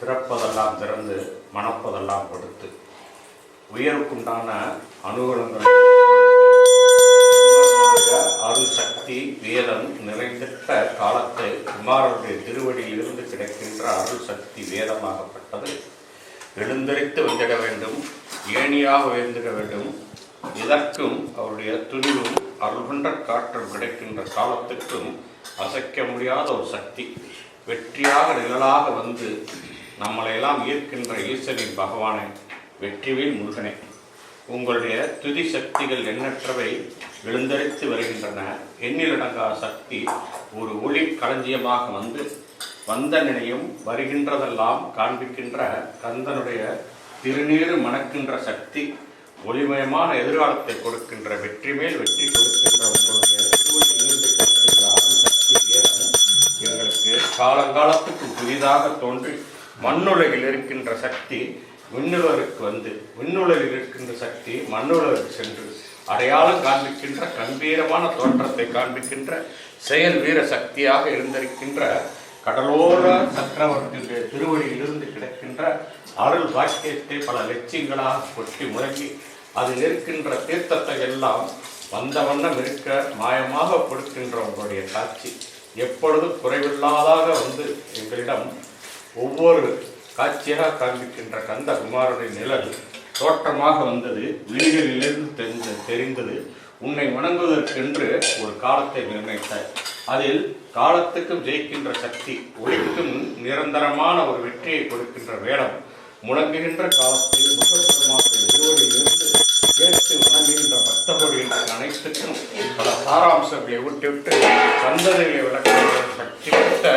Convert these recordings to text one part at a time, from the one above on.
பிறப்பதெல்லாம் திறந்து மணப்பதெல்லாம் கொடுத்து உயர்வுக்குண்டான அனுகூலங்களை கொடுத்து, சக்தி வேதம் நிறைந்திட்ட காலத்தை குமாரனுடைய திருவடியில் இருந்து கிடைக்கின்ற அருள் சக்தி வேதமாகப்பட்டது. எழுந்தரித்து வந்திட வேண்டும் ஏணியாக உயர்ந்திட வேண்டும். இதற்கும் அவருடைய துணிவும் அருள்கொண்ட காற்றும் கிடைக்கின்ற காலத்துக்கும் அசைக்க முடியாத ஒரு சக்தி. வெற்றியாக நிழலாக வந்து நம்மளையெல்லாம் ஈர்க்கின்ற ஈஸ்வரின் பகவானை வெற்றிவேல் முருகனே. உங்களுடைய துதி சக்திகள் எண்ணற்றவை எழுந்தரித்து வருகின்றன. எண்ணிலடங்கா சக்தி ஒரு ஒளி களஞ்சியமாக வந்து வந்த நினையும் வருகின்றதெல்லாம் காண்பிக்கின்ற கந்தனுடைய திருநீறு மணக்கின்ற சக்தி ஒளிமயமான எதிர்காலத்தை கொடுக்கின்ற வெற்றி மேல் வெற்றி கொடுக்கின்ற உங்களுடைய எங்களுக்கு காலங்காலத்துக்கு புதிதாக தோன்றி மண்ணுலகில் இருக்கின்ற சக்தி விண்ணுலகிற்கு வந்து விண்ணுலகில் இருக்கின்ற சக்தி மண்ணுலகிற்கு சென்று அடையாளம் காண்பிக்கின்ற கம்பீரமான தோற்றத்தை காண்பிக்கின்ற செயல் வீர சக்தியாக இருந்திருக்கின்ற கடலோர சக்கரவர்த்தியுடைய திருவடியிலிருந்து கிடைக்கின்ற அருள் பாக்கியத்தை பல லட்சியங்களாக கொட்டி முழங்கி அதில் இருக்கின்ற தீர்த்தத்தை எல்லாம் வந்த வண்ணம் இருக்க மாயமாக கொடுக்கின்ற உங்களுடைய காட்சி. எப்பொழுதும் குறைவில்லாதாக வந்து எங்களிடம் ஒவ்வொரு காட்சியாக காண்பிக்கின்ற கந்த குமாரனுடைய நிழல் தோற்றமாக வந்தது விழிகளிலிருந்து தெரிந்த தெரிந்தது. உன்னை வணங்குவதற்கென்று ஒரு காலத்தை நிர்ணயித்தாய். அதில் காலத்துக்கும் ஜெயிக்கின்ற சக்தி ஒளிக்கும் நிரந்தரமான ஒரு வெற்றியை கொடுக்கின்ற வேடம். முழங்குகின்ற காலத்தில் முகப்பெருமானுடைய இருவரிலிருந்து கேட்டு வணங்குகின்ற என்ற அனைத்துக்கும் பல சாராம்சங்களை விட்டுவிட்டு சந்ததிகளை விளக்குகின்ற சக்தி கொடுத்த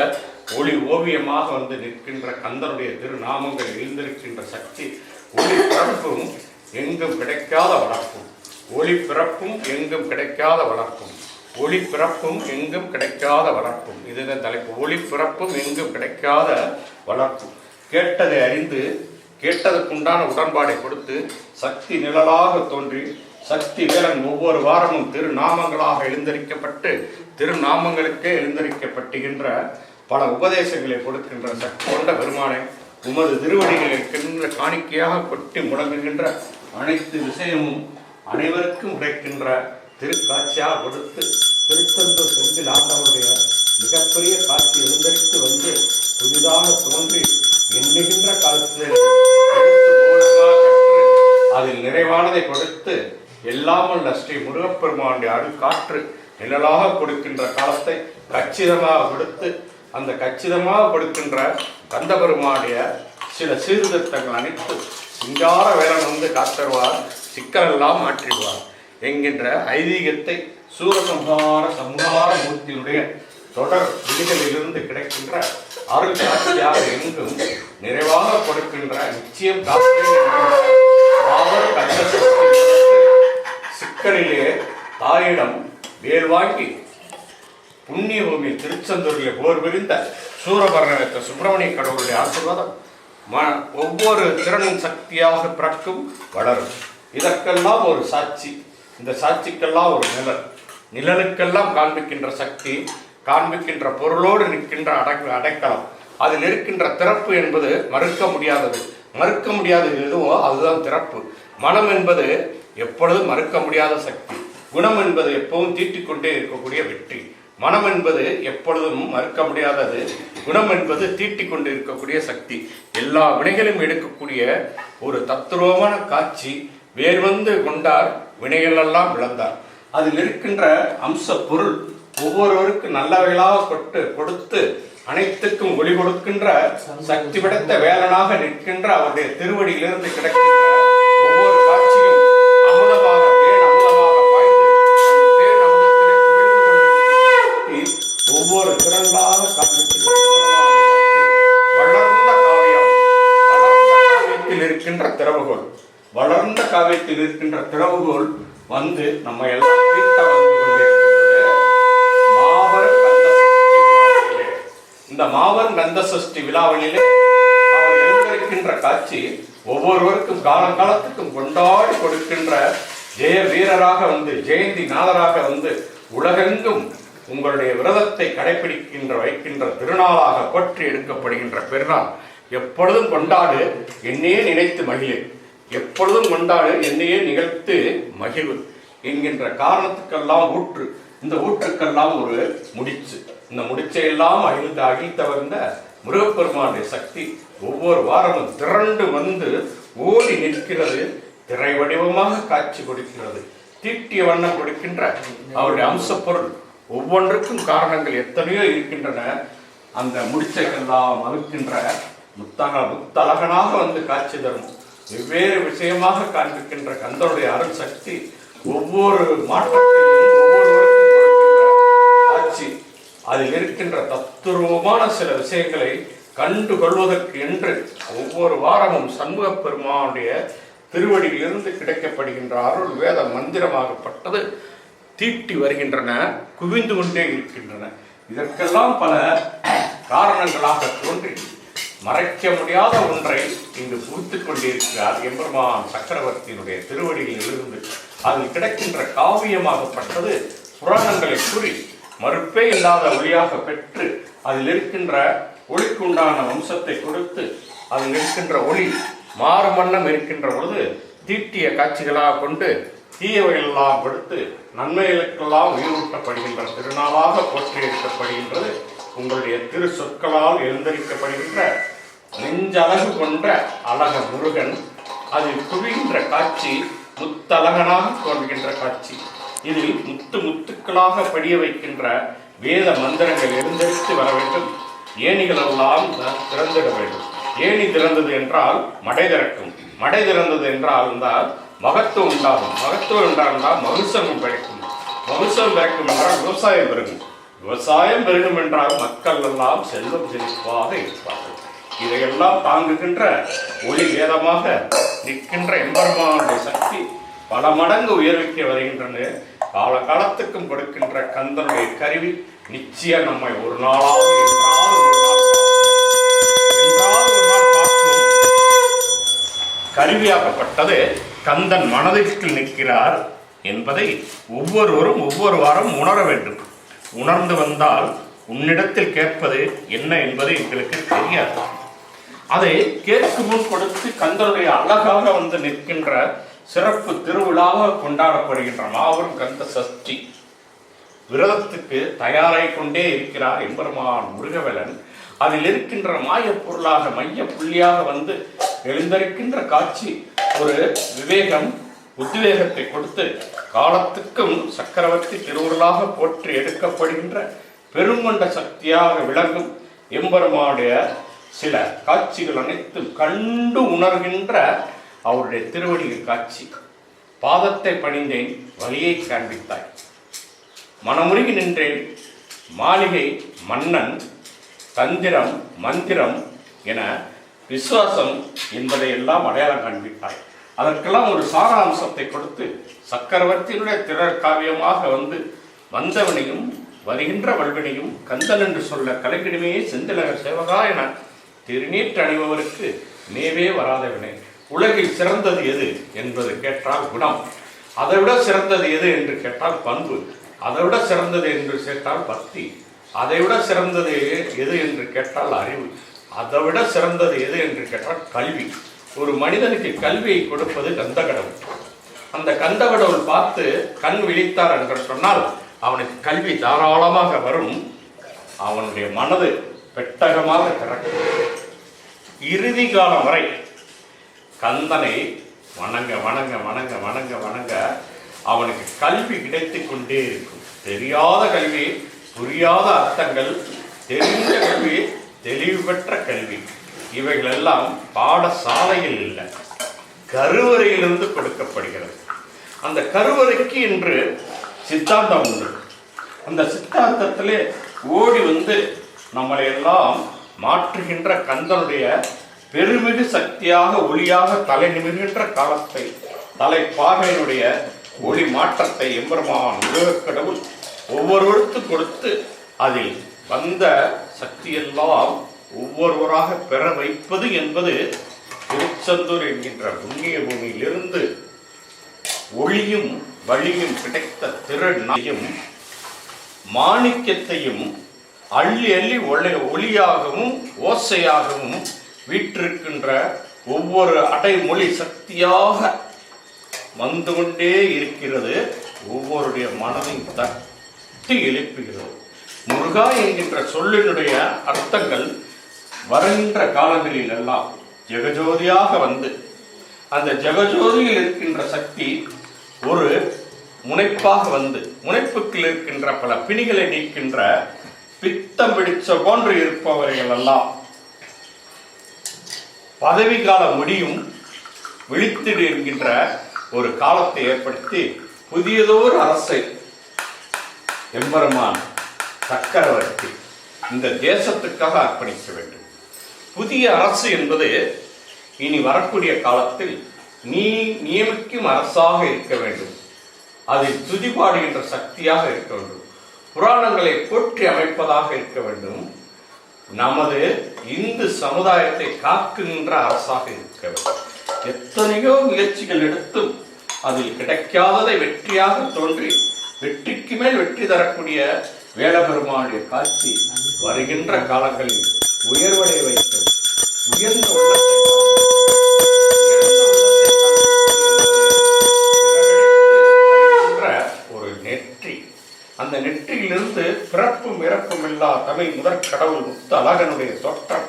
ஒளி ஓவியமாக வந்து நிற்கின்ற கந்தனுடைய திருநாமங்கள் எழுந்திருக்கின்ற சக்தி ஒளி பிறப்பும் எங்கும் கிடைக்காத வளர்ப்பும். ஒளி பிறப்பும் எங்கும் கிடைக்காத வளர்ப்பும். ஒளி பிறப்பும் எங்கும் கிடைக்காத வளர்ப்பும். இதுதான் தலைப்பு. ஒளி பிறப்பும் எங்கும் கிடைக்காத வளர்ப்பும். கேட்டதை அறிந்து கேட்டதுக்குண்டான உடன்பாடை கொடுத்து சக்தி நிழலாக தோன்றி சக்தி வேலன் ஒவ்வொரு வாரமும் திருநாமங்களாக எழுந்தரிக்கப்பட்டு திருநாமங்களுக்கே எழுந்தரிக்கப்பட்டுகின்ற பல உபதேசங்களை கொடுக்கின்ற சக்தி கொண்ட பெருமானை உமது திருவடிகளில் காணிக்கையாக கொட்டி முழங்குகின்ற அனைத்து விஷயமும் அனைவருக்கும் கிடைக்கின்ற திருக்காட்சியாக கொடுத்து திருத்தந்தூர் செந்தில் ஆண்டவருடைய மிகப்பெரிய காட்சி எழுந்தரித்து வந்து புதிதாக தோன்றி எண்ணுகின்ற காலத்தில் அதில் நிறைவானதை கொடுத்து எல்லாமல்ல ஸ்ரீ முருகப்பெருமானுடைய அருட்காற்று நிழலாக கொடுக்கின்ற காலத்தை கச்சிதமாக கொடுத்து அந்த கச்சிதமாக கொடுக்கின்ற கந்தபெருமானுடைய சில சீர்திருத்தங்கள் அனைத்து சிங்கார வேலன் வந்து காத்தருவார் சிக்கலெல்லாம் மாற்றிடுவார் என்கின்ற ஐதீகத்தை சூரசம்ஹார சம்ஹார மூர்த்தியினுடைய தொடர் விதிகளிலிருந்து கிடைக்கின்ற அருள் காட்சியாக எங்கும் நிறைவாக கொடுக்கின்ற நிச்சயம் சிக்கலிலே தாயிடம் வேல் வாங்கி புண்ணிய பூமி திருச்செந்தூரில் போர் புரிந்த சூரபரணத்த சுப்பிரமணிய கடவுளுடைய ஆசீர்வாதம். ம ஒவ்வொரு திறனின் சக்தியாக பிறக்கும் வளரும். இதற்கெல்லாம் ஒரு சாட்சி. இந்த சாட்சிக்கெல்லாம் ஒரு நிழல். நிழலுக்கெல்லாம் காண்பிக்கின்ற சக்தி காண்பிக்கின்ற பொருளோடு நிற்கின்ற அடக்க அடைக்கலம். அதில் இருக்கின்ற திறப்பு என்பது மறுக்க முடியாதது. மறுக்க முடியாதது எதுவோ அதுதான் திறப்பு. மனம் என்பது எப்பொழுதும் மறுக்க முடியாத சக்தி. குணம் என்பது எப்பவும் தீட்டிக்கொண்டே இருக்கக்கூடிய வெற்றி. மனம் என்பது எப்பொழுதும் மறுக்க முடியாதது. குணம் என்பது தீட்டிக் கொண்டு இருக்கக்கூடிய சக்தி. எல்லா வினைகளையும் எடுக்கக்கூடிய ஒரு தத்துருவமான காட்சி வேர் வந்து கொண்டார் வினைகளெல்லாம் விளந்தார் அதில் இருக்கின்ற அம்ச பொருள் ஒவ்வொருவருக்கு நல்லவைகளாக கொட்டு கொடுத்து அனைத்துக்கும் ஒளி கொடுக்கின்ற சக்தி படைத்த வேலனாக நிற்கின்ற அவருடைய திருவடியிலிருந்து கிடைக்கின்ற நம்ம எல்லாம் வந்து கொண்டிருக்கிறது மாபெரும் கந்த சஷ்டி விழாவிலே. இந்த மாபெரும் கந்த சஷ்டி விழாவிலே அவர் எழுந்திருக்கின்ற காட்சி ஒவ்வொருவருக்கும் காலங்காலத்துக்கும் கொண்டாடி கொடுக்கின்ற ஜெய வீரராக வந்து ஜெயந்தி நாதராக வந்து உலகெங்கும் உங்களுடைய விரதத்தை கடைபிடிக்கின்ற வைக்கின்ற திருநாளாக போற்றி எடுக்கப்படுகின்ற பெருநாள். எப்பொழுதும் கொண்டாடு என்னையே நினைத்து மகிழ். எப்பொழுதும் கொண்டாடு என்னையே நிகழ்த்து மகிழ்வு என்கின்ற காரணத்துக்கெல்லாம் ஊற்று. இந்த ஊற்றுக்கெல்லாம் ஒரு முடிச்சு. இந்த முடிச்சையெல்லாம் அழிந்து வந்த முருகப்பெருமானுடைய சக்தி ஒவ்வொரு வாரமும் திரண்டு வந்து ஓடி நிற்கிறது திரை வடிவமாக காட்சி கொடுக்கிறது தீட்டிய வண்ணம் கொடுக்கின்ற அவருடைய அம்சப்பொருள். ஒவ்வொன்றுக்கும் காரணங்கள் எத்தனையோ இருக்கின்றன. அந்த முடிச்சைக்கெல்லாம் மறுக்கின்ற முத்தக முத்தழகனாக வந்து காட்சி தரும். வெவ்வேறு விஷயமாக காண்பிக்கின்ற கந்தருடைய அருள் சக்தி ஒவ்வொரு மாற்றத்தையும் ஒவ்வொருவருக்கும் கொடுக்கின்ற அதில் இருக்கின்ற தத்துருவமான சில விஷயங்களை கண்டு கொள்வதற்கு என்று ஒவ்வொரு வாரமும் சண்முக பெருமானுடைய திருவடியிலிருந்து கிடைக்கப்படுகின்ற அருள் வேத மந்திரமாகப்பட்டது தீட்டி வருகின்றன குவிந்து கொண்டே இருக்கின்றன. இதற்கெல்லாம் பல காரணங்களாக தோன்றி மறைக்க முடியாத ஒன்றை இங்கு புகுத்துக் கொண்டிருக்கிறார் எம்பெருமான் சக்கரவர்த்தியினுடைய திருவடியில் இருந்து அதில் கிடைக்கின்ற காவியமாகப்பட்டது புராணங்களை கூறி மறுப்பே இல்லாத ஒளியாக பெற்று அதில் இருக்கின்ற ஒளிக்குண்டான வம்சத்தை கொடுத்து அதில் இருக்கின்ற ஒளி மாறு வண்ணம் இருக்கின்ற பொழுது தீட்டிய காட்சிகளாக கொண்டு தீயவைகளெல்லாம் கொடுத்து நன்மைகளுக்கெல்லாம் உயிரூட்டப்படுகின்ற திருநாளாக போற்றியிருக்கப்படுகின்றது. உங்களுடைய திரு சொற்களால் எழுந்தரிக்கப்படுகின்ற நெஞ்சழகு கொண்ட அழக முருகன் அதில் குவிகின்ற காட்சி முத்தழகனாக தோன்றுகின்ற காட்சி. இதில் முத்து முத்துக்களாக படிய வைக்கின்ற வேத மந்திரங்கள் எழுந்தெடுத்து வர வேண்டும். ஏணிகள் எல்லாம் திறந்திட வேண்டும். ஏணி திறந்தது என்றால் மடை திறக்கும். மடை திறந்தது என்றால் இருந்தால் மகத்துவம் உண்டாகும். மகத்துவம் உண்டாஇருந்தால் மகுசம் கிடைக்கும் மகுசம் பிறக்கும் என்றால் விவசாயம் பெருகும். விவசாயம் பெருகும் என்றால் மக்கள் எல்லாம் செல்வம் செழிப்பாக இருப்பார்கள். இதையெல்லாம் தாங்குகின்ற ஒளி வேதமாக நிற்கின்ற எம்பெருமானுடைய சக்தி பல மடங்கு உயர்விக்க வருகின்றன. கால காலத்துக்கும் கொடுக்கின்ற கந்தனுடைய கருவி நிச்சயம் நம்மை ஒரு நாளாக கருவியாக்கப்பட்டது நாள் நாள் கருவியாகப்பட்டது கந்தன் மனதிற்குள் நிற்கிறார் என்பதை ஒவ்வொருவரும் ஒவ்வொரு வாரம் உணர வேண்டும். உணர்ந்து வந்தால் உன்னிடத்தில் கேட்பது என்ன என்பது எங்களுக்கு தெரியாது. அதை கேட்கும் முன் கொடுத்து கந்தனுடைய அழகாக வந்து நிற்கின்ற சிறப்பு திருவிழாவாக கொண்டாடப்படுகின்ற மாபெரும் கந்த சஷ்டி. விரதத்துக்கு தயாராய் கொண்டே இருக்கிறார் எம்பெருமான் முருகவேலன். அதில் இருக்கின்ற மாயப் பொருளாக மைய புள்ளியாக வந்து எழுந்திருக்கின்ற காட்சி ஒரு விவேகம் உத்வேகத்தை கொடுத்து காலத்துக்கும் சக்கரவர்த்தி திருவுருளாக போற்றி எடுக்கப்படுகின்ற பெருங்கொண்ட சக்தியாக விளங்கும் எம்பெருமானுடைய சில காட்சிகள் அனைத்தும் கண்டு உணர்கின்ற அவருடைய திருவடியில் காட்சி. பாதத்தை பணிந்தேன் வழியை காண்பித்தாய். மனமுருகி நின்றேன் மாளிகை மன்னன் தந்திரம் மந்திரம் என விசுவாசம் என்பதை எல்லாம் அடையாளம் காண்பித்தாய். அதற்கெல்லாம் ஒரு சாராம்சத்தை கொடுத்து சக்கரவர்த்தியினுடைய திறற்காவியமாக வந்து வந்தவனையும் வருகின்ற வல்வினையும் கந்தன் என்று சொல்ல கலைக்கிடமே செந்திலகர் சேவகா என திருநீற்றணிபவருக்கு நேவே வராதவினை வராதவனே. உலகில் சிறந்தது எது என்பது கேட்டால் குணம். அதைவிட சிறந்தது எது என்று கேட்டால் பண்பு. அதைவிட சிறந்தது என்று கேட்டால் பக்தி. அதைவிட சிறந்தது எது என்று கேட்டால் அறிவு. அதைவிட சிறந்தது எது என்று கேட்டால் கல்வி. ஒரு மனிதனுக்கு கல்வியை கொடுப்பது கந்த கடவுள் அந்த கந்த கடவுள் பார்த்து கண் விழித்தார் என்று சொன்னால் அவனுக்கு கல்வி தாராளமாக வரும். அவனுடைய மனது பெட்டகமாக திறக்கும். இறுதி காலம் வரை கந்தனை வணங்க வணங்க வணங்க வணங்க வணங்க அவனுக்கு கல்வி கிடைத்து கொண்டே இருக்கும். தெரியாத கல்வி புரியாத அர்த்தங்கள் தெரிந்த கல்வி தெளிவு பெற்ற கல்வி. இவைகள் எல்லாம் பாடசாலையில் இல்லை. கருவறையிலிருந்து கொடுக்கப்படுகிறது. அந்த கருவறைக்கு என்று சித்தாந்தம் உண்டு. அந்த சித்தாந்தத்திலே ஓடி வந்து நம்மளை எல்லாம் மாற்றுகின்ற கந்தனுடைய பெருமிகு சக்தியாக ஒளியாக தலை நிமிர்கின்ற காலத்தை தலை பாகையினுடைய ஒளி மாற்றத்தை எம்பெருமான் உலகக் கடவுள் ஒவ்வொருவருக்கு கொடுத்து அதில் வந்த சக்தியெல்லாம் ஒவ்வொருவராக பெற வைப்பது என்பது திருச்செந்தூர் என்கின்ற புண்ணிய பூமியிலிருந்து ஒளியும் வழியும் கிடைத்த திறனையும் மாணிக்கத்தையும் அள்ளி அள்ளி ஒளி ஒளியாகவும் ஓசையாகவும் வீற்றிருக்கின்ற ஒவ்வொரு அடைமொழி சக்தியாக வந்து கொண்டே இருக்கிறது. ஒவ்வொருடைய மனதையும் தட்டி எழுப்புகிறது. முருகா என்கின்ற சொல்லினுடைய அர்த்தங்கள் வருகின்ற காலங்களில் எல்லாம் ஜெகஜோதியாக வந்து அந்த ஜெகஜோதியில் இருக்கின்ற சக்தி ஒரு முனைப்பாக வந்து முனைப்புக்குள் இருக்கின்ற பல பிணிகளை நீக்கின்ற பித்தம் பிடிச்ச போன்று இருப்பவர்கள் எல்லாம் பதவி காலம் முடியும் விழித்திடு என்கின்ற ஒரு காலத்தை ஏற்படுத்தி புதியதோர் அரசை எம்பெருமான் சக்கரவர்த்தி இந்த தேசத்துக்காக அர்ப்பணிக்க வேண்டும். புதிய அரசு என்பது இனி வரக்கூடிய காலத்தில் நீ நியமிக்கும் அரசாக இருக்க வேண்டும். அதில் துதிபாடுகின்ற சக்தியாக இருக்க வேண்டும். புராணங்களை போற்றி அமைப்பதாக இருக்க வேண்டும். நமது இந்து சமுதாயத்தை காக்குகின்ற அரசாக இருக்க வேண்டும். எத்தனையோ முயற்சிகள் எடுத்தும் அதில் கிடைக்காததை வெற்றியாக தோன்றி வெற்றிக்கு மேல் வெற்றி தரக்கூடிய வேலபெருமானுடைய காட்சி வருகின்ற காலங்களில் உயர்வடைய வைக்கும் உயர்ந்த உள்ளத்தை உயர்ந்த உள்ளத்தை காண்பிக்கும் ஒரு நெற்றி அந்த நெற்றியிலிருந்து பிறப்பும் இறப்பும் இல்லா தமிழ் முதற் கடவுள் முத்த அழகனுடைய தோற்றம்.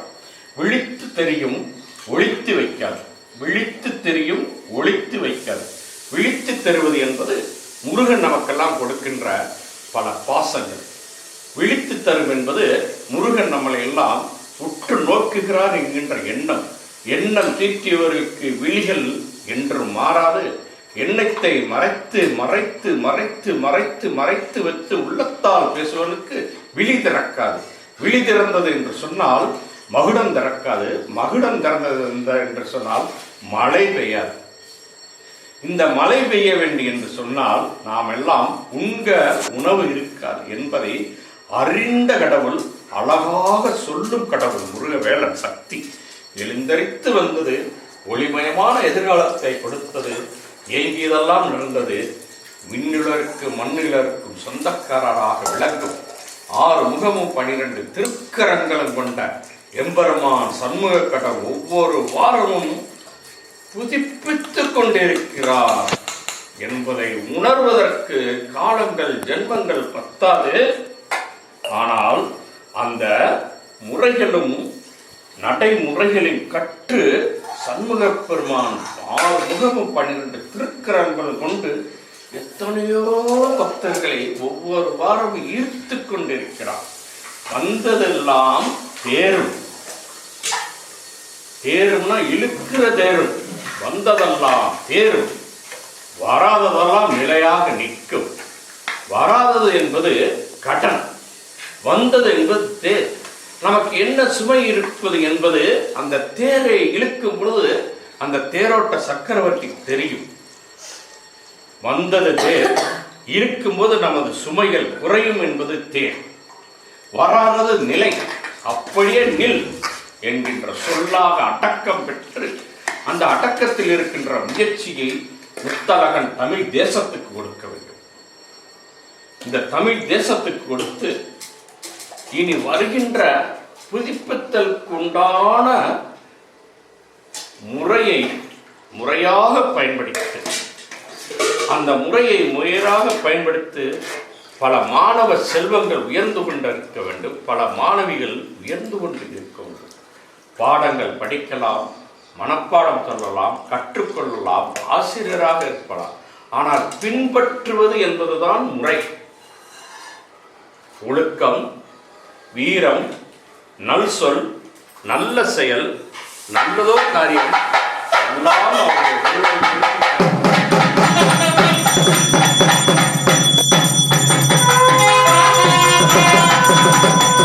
விழித்து தெரியும் ஒழித்து வைக்காது. விழித்து தெரியும் ஒழித்து வைக்காது. விழித்து தருவது என்பது முருகன் நமக்கெல்லாம் கொடுக்கின்ற பல பாசங்கள். விழித்து தரும் என்பது முருகன் நம்மளை எல்லாம் உற்று நோக்குகிறார் என்கின்ற எண்ணம். எண்ணம் தீர்க்கியவர்களுக்கு விழிகள் என்றும் மாறாது. எண்ணத்தை மறைத்து மறைத்து மறைத்து மறைத்து மறைத்து வைத்து உள்ளத்தால் பேசுவதற்கு விழி திறக்காது. விழி திறந்தது என்று சொன்னால் மகுடம் திறக்காது. மகுடம் திறந்தது என்று சொன்னால் மழை பெய்யாது. இந்த மழை பெய்ய வேண்டும் என்று சொன்னால் நாம் எல்லாம் உண்க உணவு இருக்காது என்பதை அறிந்த கடவுள் அழகாக சொல்லும் கடவுள் முருகவேளன் சக்தி. எழுந்தரித்து வந்தது ஒளிமயமான எதிர்காலத்தை கொடுத்தது ஏங்கியதெல்லாம் நடந்தது மின்னிலருக்கு மண்ணிலருக்கும் சொந்தக்காரராக விளங்கும். ஆறு முகமும் பனிரெண்டு திருக்கரங்களும் கொண்ட எம்பெருமான் சண்முக கடவுள் ஒவ்வொரு வாரமும் புதுப்பித்துக் கொண்டிருக்கிறார் என்பதை உணர்வதற்கு காலங்கள் ஜென்மங்கள் பத்தாது. ஆனால் அந்த முறைகளும் நடைமுறைகளின் கற்று சண்முக பெருமான் ஆறு முகமும் பன்னிரண்டு திருக்கரங்கள் கொண்டு எத்தனையோ பக்தர்களை ஒவ்வொரு வாரமும் ஈர்த்து கொண்டிருக்கிறார். வந்ததெல்லாம் தேரும். தேரும்னா இழுக்கிற தேரும். வந்ததெல்லாம் தேரும். வராததெல்லாம் நிலையாக நிற்கும். வராதது என்பது கடன். வந்தது என்பது தேர் நமக்கு என்ன சுமை இருப்பது என்பது அந்த தேரை இழுக்கும் பொழுது அந்த தேரோட்ட சக்கரவர்த்திக்கு தெரியும். வந்தது தேர் இருக்கும்போது நமது சுமைகள் குறையும் என்பது தேர் வராதது நிலை. அப்படியே நில் என்கின்ற சொல்லாக அடக்கம் பெற்று அந்த அடக்கத்தில் இருக்கின்ற முயற்சியை முத்தழகன் தமிழ் தேசத்துக்கு கொடுக்க வேண்டும். இந்த தமிழ் தேசத்துக்கு கொடுத்து இனி வருகின்ற புதுப்பித்தலுக்கு உண்டான முறையை முறையாக பயன்படுத்தி அந்த முறையை முயராக பயன்படுத்தி பல மாணவ செல்வங்கள் உயர்ந்து கொண்டிருக்க வேண்டும். பல மாணவிகள் உயர்ந்து கொண்டு இருக்க வேண்டும். பாடங்கள் படிக்கலாம் மனப்பாடம் சொல்லலாம் கற்றுக்கொள்ளலாம் ஆசிரியராக இருக்கலாம். ஆனால் பின்பற்றுவது என்பதுதான் முறை. ஒழுக்கம் வீரம் நல் சொல் நல்ல செயல் நல்லதோ காரியம் எல்லாம் அவருடைய Yeah.